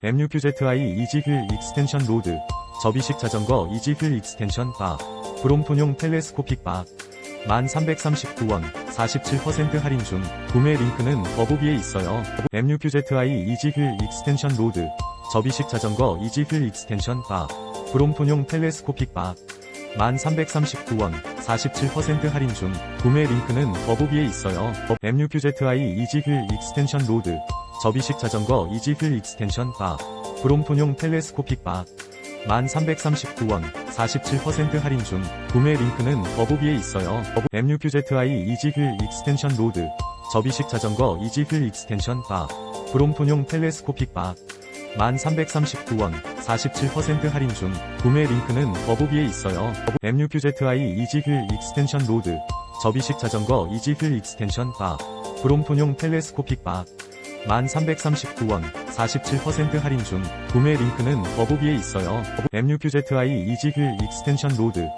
MUQZI 이지휠 익스텐션 로드, 접이식 자전거 이지휠 익스텐션 바, 브롬톤용 텔레스코픽 바, 1339원, 47% 할인 중, 구매 링크는 더보기에 있어요. MUQZI 이지휠 익스텐션 로드, 접이식 자전거 이지휠 익스텐션 바, 브롬톤용 텔레스코픽 바, 1339원, 47% 할인 중, 구매 링크는 더보기에 있어요. MUQZI 이지휠 익스텐션 로드, 접이식 자전거 이지휠 익스텐션 바, 브롬톤용 텔레스코픽 바, 1339원, 47% 할인 중, 구매 링크는 더보기에 있어요. MUQZI 이지휠 익스텐션 로드, 접이식 자전거 이지휠 익스텐션 바, 브롬톤용 텔레스코픽 바, 1339원, 47% 할인 중, 구매 링크는 더보기에 있어요. MUQZI 이지휠 익스텐션 로드, 접이식 자전거 이지휠 익스텐션 바, 브롬톤용 텔레스코픽 바, 1339원, 47% 할인 중, 구매 링크는 더보기에 있어요. MUQZI 이지휠 익스텐션 로드,